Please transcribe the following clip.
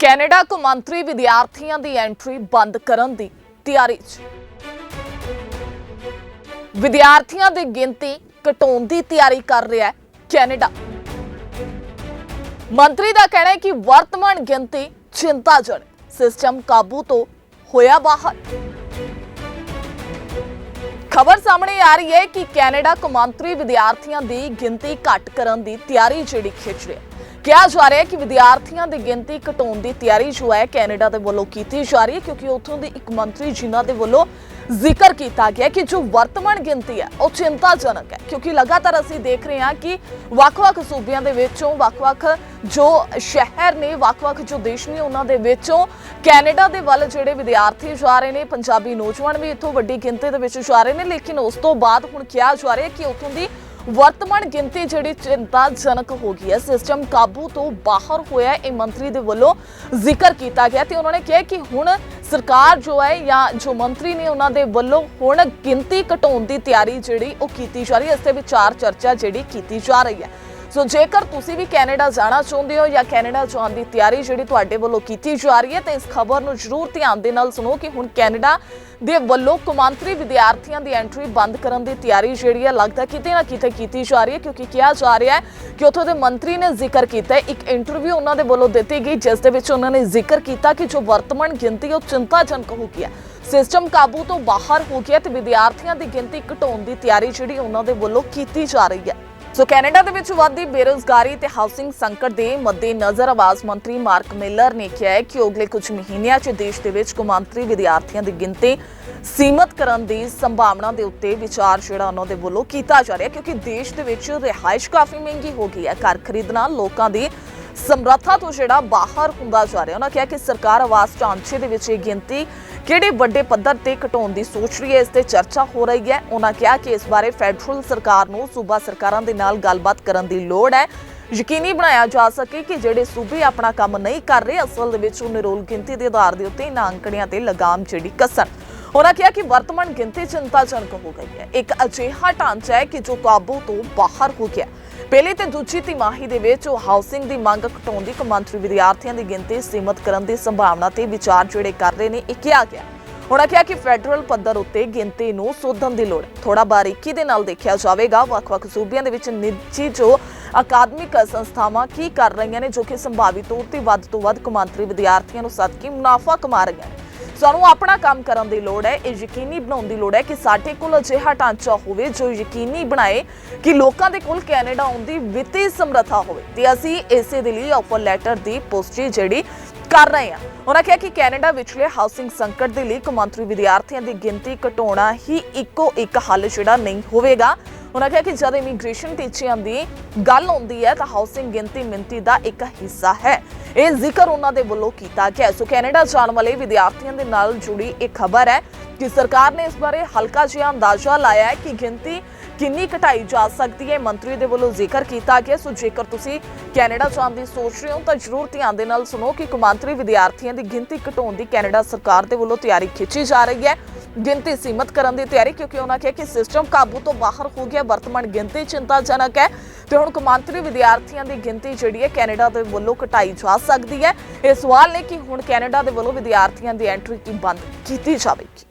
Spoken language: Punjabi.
ਕੈਨੇਡਾ ਕੌਮਾਂਤਰੀ ਵਿਦਿਆਰਥੀਆਂ ਦੀ ਐਂਟਰੀ ਬੰਦ ਕਰਨ ਦੀ ਤਿਆਰੀ 'ਚ। ਵਿਦਿਆਰਥੀਆਂ ਦੀ ਗਿਣਤੀ ਘਟਾਉਣ ਦੀ ਤਿਆਰੀ ਕਰ ਰਿਹਾ ਹੈ ਕੈਨੇਡਾ। ਮੰਤਰੀ ਦਾ ਕਹਿਣਾ ਹੈ ਕਿ ਵਰਤਮਾਨ ਗਿਣਤੀ ਚਿੰਤਾਜਨਕ, ਸਿਸਟਮ ਕਾਬੂ ਤੋਂ ਹੋਇਆ ਬਾਹਰ। ਖਬਰ ਸਾਹਮਣੇ ਆ ਰਹੀ ਹੈ ਕਿ ਕੈਨੇਡਾ ਕੌਮਾਂਤਰੀ ਵਿਦਿਆਰਥੀਆਂ ਦੀ ਗਿਣਤੀ ਘੱਟ ਕਰਨ ਦੀ ਤਿਆਰੀ ਜਿਹੜੀ ਖਿੱਚ ਰਿਹਾ ਹੈ। ਕਿਹਾ ਜਾ ਰਿਹਾ ਹੈ ਕਿ ਵਿਦਿਆਰਥੀਆਂ ਦੀ ਗਿਣਤੀ ਘਟਾਉਣ ਦੀ ਤਿਆਰੀ ਜੋ ਹੈ ਕੈਨੇਡਾ ਦੇ ਵੱਲੋਂ ਕੀਤੀ ਜਾ ਰਹੀ ਹੈ, ਕਿਉਂਕਿ ਉੱਥੋਂ ਦੇ ਇੱਕ ਮੰਤਰੀ ਜਿਨ੍ਹਾਂ ਦੇ ਵੱਲੋਂ ਜ਼ਿਕਰ ਕੀਤਾ ਗਿਆ ਕਿ ਜੋ ਵਰਤਮਾਨ ਗਿਣਤੀ ਹੈ, ਉਹ ਚਿੰਤਾਜਨਕ ਹੈ। ਕਿਉਂਕਿ ਲਗਾਤਾਰ ਅਸੀਂ ਦੇਖ ਰਹੇ ਹਾਂ ਕਿ ਵੱਖ-ਵੱਖ ਸੂਬਿਆਂ ਦੇ ਵਿੱਚੋਂ ਵੱਖ-ਵੱਖ ਜੋ ਸ਼ਹਿਰ ਨੇ, ਵੱਖ-ਵੱਖ ਜੋ ਦੇਸ਼ ਨੇ, ਉਹਨਾਂ ਦੇ ਵਿੱਚੋਂ ਕੈਨੇਡਾ ਦੇ ਵੱਲ ਜਿਹੜੇ ਵਿਦਿਆਰਥੀ ਜਾ ਰਹੇ ਨੇ, ਪੰਜਾਬੀ ਨੌਜਵਾਨ ਵੀ ਇੱਥੋਂ ਵੱਡੀ ਗਿਣਤੀ ਦੇ ਵਿੱਚ ਜਾ ਰਹੇ ਨੇ। ਲੇਕਿਨ ਉਸ ਤੋਂ ਬਾਅਦ ਹੁਣ ਕਿਹਾ ਜਾ ਰਿਹਾ ਕਿ ਉੱਥੋਂ ਦੀ ਵਰਤਮਾਨ ਗਿਣਤੀ ਜਿਹੜੀ ਚਿੰਤਾਜਨਕ ਹੋ ਗਈ ਹੈ, ਸਿਸਟਮ ਕਾਬੂ ਤੋਂ ਬਾਹਰ ਹੋਇਆ ਇਹ ਮੰਤਰੀ ਦੇ ਵੱਲੋਂ ਜ਼ਿਕਰ ਕੀਤਾ ਗਿਆ ਤੇ ਉਹਨਾਂ ਨੇ ਕਿਹਾ ਕਿ ਹੁਣ ਸਰਕਾਰ ਜੋ ਹੈ ਜਾਂ ਜੋ ਮੰਤਰੀ ਨੇ ਉਹਨਾਂ ਦੇ ਵੱਲੋਂ ਹੁਣ ਗਿਣਤੀ ਘਟਾਉਣ ਦੀ ਤਿਆਰੀ ਜਿਹੜੀ ਉਹ ਕੀਤੀ ਜਾ ਰਹੀ ਹੈ, ਇਸ ਤੇ ਵਿਚਾਰ ਚਰਚਾ ਜਿਹੜੀ ਕੀਤੀ ਜਾ ਰਹੀ ਹੈ। ਸੋ ਜੇਕਰ ਤੁਸੀਂ ਵੀ ਕੈਨੇਡਾ ਜਾਣਾ ਚਾਹੁੰਦੇ ਹੋ ਜਾਂ ਕੈਨੇਡਾ ਜਾਣ ਦੀ ਤਿਆਰੀ ਜਿਹੜੀ ਤੁਹਾਡੇ ਵੱਲੋਂ ਕੀਤੀ ਜਾ ਰਹੀ ਹੈ, ਤਾਂ ਇਸ ਖਬਰ ਨੂੰ ਜ਼ਰੂਰ ਧਿਆਨ ਦੇ ਨਾਲ ਸੁਣੋ ਕਿ ਹੁਣ ਕੈਨੇਡਾ ਦੇ ਵੱਲੋਂ ਕੌਮਾਂਤਰੀ ਵਿਦਿਆਰਥੀਆਂ ਦੀ ਐਂਟਰੀ ਬੰਦ ਕਰਨ ਦੀ ਤਿਆਰੀ ਜਿਹੜੀ ਹੈ, ਲੱਗਦਾ ਕਿਤੇ ਨਾ ਕਿਤੇ ਕੀਤੀ ਜਾ ਰਹੀ ਹੈ, ਕਿਉਂਕਿ ਕਿਹਾ ਜਾ ਰਿਹਾ ਹੈ ਕਿ ਉੱਥੋਂ ਦੇ ਮੰਤਰੀ ਨੇ ਜ਼ਿਕਰ ਕੀਤਾ ਹੈ। ਇੱਕ ਇੰਟਰਵਿਊ ਉਹਨਾਂ ਦੇ ਵੱਲੋਂ ਦਿੱਤੀ ਗਈ, ਜਿਸ ਦੇ ਵਿੱਚ ਉਹਨਾਂ ਨੇ ਜ਼ਿਕਰ ਕੀਤਾ ਕਿ ਜੋ ਵਰਤਮਾਨ ਗਿਣਤੀ ਉਹ ਚਿੰਤਾਜਨਕ ਹੋ ਗਈ ਹੈ। ਸਿਸਟਮ ਕਾਬੂ ਤੋਂ ਬਾਹਰ ਹੋ ਗਿਆ ਤੇ ਵਿਦਿਆਰਥੀਆਂ ਦੀ ਗਿਣਤੀ ਘਟਾਉਣ ਦੀ ਤਿਆਰੀ ਜਿਹੜੀ ਉਹਨਾਂ ਦੇ ਵੱਲੋਂ ਕੀਤੀ ਜਾ ਰਹੀ ਹੈ। ਸੋ ਕੈਨੇਡਾ ਦੇ ਵਿੱਚ ਵੱਧਦੀ ਬੇਰੋਜ਼ਗਾਰੀ ਤੇ ਹਾਊਸਿੰਗ ਸੰਕਟ ਦੇ ਮੱਦੇਨਜ਼ਰ ਆਵਾਜ਼ ਮੰਤਰੀ ਮਾਰਕ ਮਿਲਰ ਨੇ ਕਿਹਾ ਹੈ ਕਿ ਅਗਲੇ ਕੁਝ ਮਹੀਨਿਆਂ 'ਚ ਦੇਸ਼ ਦੇ ਵਿੱਚ ਕੌਮਾਂਤਰੀ ਵਿਦਿਆਰਥੀਆਂ ਦੀ ਗਿਣਤੀ ਸੀਮਤ ਕਰਨ ਦੀ ਸੰਭਾਵਨਾ ਦੇ ਉੱਤੇ ਵਿਚਾਰ ਜਿਹੜਾ ਉਹਨਾਂ ਦੇ ਵੱਲੋਂ ਕੀਤਾ ਜਾ ਰਿਹਾ ਕਿਉਂਕਿ ਦੇਸ਼ ਦੇ ਵਿੱਚ ਰਿਹਾਇਸ਼ ਕਾਫੀ ਮਹਿੰਗੀ ਹੋ ਗਈ ਹੈ। ਘਰ ਖਰੀਦਣਾ ਲੋਕਾਂ ਦੀ ਸਮਰੱਥਾ ਤੋਂ ਜਿਹੜਾ ਬਾਹਰ ਹੁੰਦਾ ਜਾ ਰਿਹਾ ਉਹਨਾਂ ਕਿਹਾ ਕਿ ਸਰਕਾਰ ਆਵਾਸ ਢਾਂਚੇ ਦੇ ਵਿੱਚ ਇਹ ਗਿਣਤੀ ਕਿਹੜੇ ਵੱਡੇ ਪੱਧਰ ਤੇ ਘਟਾਉਣ ਦੀ ਸੋਚ ਰਹੀ ਹੈ, ਇਸ ਤੇ ਚਰਚਾ ਹੋ ਰਹੀ ਹੈ। ਉਹਨਾਂ ਕਿਹਾ ਕਿ ਇਸ ਬਾਰੇ ਫੈਡਰਲ ਸਰਕਾਰ ਨੂੰ ਸੂਬਾ ਸਰਕਾਰਾਂ ਦੇ ਨਾਲ ਗੱਲਬਾਤ ਕਰਨ ਦੀ ਲੋੜ ਹੈ। ਯਕੀਨੀ ਬਣਾਇਆ ਜਾ ਸਕੇ ਕਿ ਜਿਹੜੇ ਸੂਬੇ ਆਪਣਾ ਕੰਮ ਨਹੀਂ ਕਰ ਰਹੇ, ਅਸਲ ਦੇ ਵਿੱਚ ਉਹ ਨਿਰੋਲ ਗਿਣਤੀ ਦੇ ਆਧਾਰ ਦੇ ਉੱਤੇ ਇਹਨਾਂ ਅੰਕੜਿਆਂ ਤੇ ਲਗਾਮ ਜਿਹੜੀ ਕੱਸਣ। ਉਹਨਾਂ ਕਿਹਾ ਕਿ ਵਰਤਮਾਨ ਗਿਣਤੀ ਚਿੰਤਾਜਨਕ ਹੋ ਗਈ ਹੈ। ਇੱਕ ਅਜਿਹਾ ਢਾਂਚਾ ਹੈ ਕਿ ਜੋ ਕਾਬੂ ਤੋਂ ਬਾਹਰ ਹੋ ਗਿਆ। ਪਹਿਲੀ ਤੇ ਦੂਜੀ ਤਿਮਾਹੀ ਦੇ ਵਿੱਚ ਉਹ ਹਾਊਸਿੰਗ ਦੀ ਮੰਗ ਘਟਾਉਣ ਦੀ ਕੌਮਾਂਤਰੀ ਵਿਦਿਆਰਥੀਆਂ ਦੀ ਗਿਣਤੀ ਸੀਮਤ ਕਰਨ ਦੀ ਸੰਭਾਵਨਾ ਤੇ ਵਿਚਾਰ ਜਿਹੜੇ ਕਰ ਰਹੇ ਨੇ, ਇਹ ਕਿਹਾ ਗਿਆ। ਉਹਨਾਂ ਕਿਹਾ ਕਿ ਫੈਡਰਲ ਪੱਧਰ ਉੱਤੇ ਗਿਣਤੀ ਨੂੰ ਸੋਧਣ ਦੀ ਲੋੜ ਥੋੜਾ ਬਾਰੀਕੀ ਦੇ ਨਾਲ ਦੇਖਿਆ ਜਾਵੇਗਾ, ਵੱਖ-ਵੱਖ ਸੂਬਿਆਂ ਦੇ ਵਿੱਚ ਨਿੱਜੀ ਜੋ ਅਕਾਦਮਿਕ ਸੰਸਥਾਵਾਂ ਕੀ ਕਰ ਰਹੀਆਂ ਨੇ, ਜੋ ਕਿ ਸੰਭਾਵੀ ਤੌਰ ਤੇ ਵੱਧ ਤੋਂ ਵੱਧ ਕੌਮਾਂਤਰੀ ਵਿਦਿਆਰਥੀਆਂ ਨੂੰ ਸਦਕੇ ਮੁਨਾਫਾ ਕਮਾ ਰਹੀਆਂ ਨੇ। ਸਾਨੂੰ ਆਪਣਾ ਕੰਮ ਕਰਨ ਦੀ ਲੋੜ ਹੈ। ਇਹ ਯਕੀਨੀ ਬਣਾਉਣ ਦੀ ਲੋੜ ਹੈ ਕਿ ਸਾਡੇ ਕੋਲ ਅਜਿਹਾ ਢਾਂਚਾ ਹੋਵੇ ਜੋ ਯਕੀਨੀ ਬਣਾਏ ਕਿ ਲੋਕਾਂ ਦੇ ਕੋਲ ਕੈਨੇਡਾ ਆਉਣ ਦੀ ਵਿੱਤੀ ਸਮਰੱਥਾ ਹੋਵੇ। ਤੇ ਅਸੀਂ ਇਸੇ ਦੇ ਲਈ ਆਫਰ ਲੈਟਰ ਦੀ ਪੁਸ਼ਟੀ ਜਿਹੜੀ ਕਰ ਰਹੇ ਹਾਂ। ਉਹਨਾਂ ਕਿਹਾ ਕਿ ਕੈਨੇਡਾ ਵਿਚਲੇ ਹਾਊਸਿੰਗ ਸੰਕਟ ਦੇ ਲਈ ਕੌਮਾਂਤਰੀ ਵਿਦਿਆਰਥੀਆਂ ਦੀ ਗਿਣਤੀ ਘਟਾਉਣਾ ਹੀ ਇੱਕੋ ਇੱਕ ਹੱਲ ਜਿਹੜਾ ਨਹੀਂ ਹੋਵੇਗਾ। ਉਹਨਾਂ ਕਿਹਾ ਕਿ ਜਦ ਇਮੀਗ੍ਰੇਸ਼ਨ ਟੀਚਿਆਂ ਦੀ ਗੱਲ ਆਉਂਦੀ ਹੈ ਤਾਂ ਹਾਊਸਿੰਗ ਗਿਣਤੀ ਮਿੰਤੀ ਦਾ ਇੱਕ ਹਿੱਸਾ ਹੈ। ਇਹ ਜ਼ਿਕਰ ਉਹਨਾਂ ਦੇ ਵੱਲੋਂ ਕੀਤਾ ਗਿਆ ਸੋ ਕੈਨੇਡਾ ਜਾਣ ਵਾਲੇ ਵਿਦਿਆਰਥੀਆਂ ਦੇ ਨਾਲ ਜੁੜੀ ਇੱਕ ਖਬਰ ਹੈ ਕਿ ਸਰਕਾਰ ਨੇ ਇਸ ਬਾਰੇ ਹਲਕਾ ਜਿਹਾ ਅੰਦਾਜ਼ਾ ਲਾਇਆ ਹੈ ਕਿ ਗਿਣਤੀ ਕਿੰਨੀ ਘਟਾਈ ਜਾ ਸਕਦੀ ਹੈ। ਮੰਤਰੀ ਦੇ ਵੱਲੋਂ ਜ਼ਿਕਰ ਕੀਤਾ ਗਿਆ ਸੋ ਜੇਕਰ ਤੁਸੀਂ ਕੈਨੇਡਾ ਜਾਣ ਦੀ ਸੋਚ ਰਹੇ ਹੋ, ਤਾਂ ਜ਼ਰੂਰ ਧਿਆਨ ਦੇ ਨਾਲ ਸੁਣੋ ਕਿ ਕੌਮਾਂਤਰੀ ਵਿਦਿਆਰਥੀਆਂ ਦੀ ਗਿਣਤੀ ਘਟਾਉਣ ਦੀ ਕੈਨੇਡਾ ਸਰਕਾਰ ਦੇ ਵੱਲੋਂ ਤਿਆਰੀ ਖਿੱਚੀ ਜਾ ਰਹੀ ਹੈ। ਗਿਣਤੀ ਸੀਮਤ ਕਰਨ ਦੀ ਤਿਆਰੀ ਕਿਉਂਕਿ ਉਹਨਾਂ ਕਿਹਾ ਕਿ ਸਿਸਟਮ ਕਾਬੂ ਤੋਂ ਬਾਹਰ ਹੋ ਗਿਆ, ਵਰਤਮਾਨ ਗਿਣਤੀ ਚਿੰਤਾਜਨਕ ਹੈ ਤੇ ਹੁਣ ਕੌਮਾਂਤਰੀ ਵਿਦਿਆਰਥੀਆਂ ਦੀ ਗਿਣਤੀ ਜਿਹੜੀ ਹੈ ਕੈਨੇਡਾ ਦੇ ਵੱਲੋਂ ਘਟਾਈ ਜਾ ਸਕਦੀ ਹੈ। ਇਹ ਸਵਾਲ ਨੇ ਕਿ ਹੁਣ ਕੈਨੇਡਾ ਦੇ ਵੱਲੋਂ ਵਿਦਿਆਰਥੀਆਂ ਦੀ ਐਂਟਰੀ ਕੀ ਬੰਦ ਕੀਤੀ ਜਾਵੇਗੀ।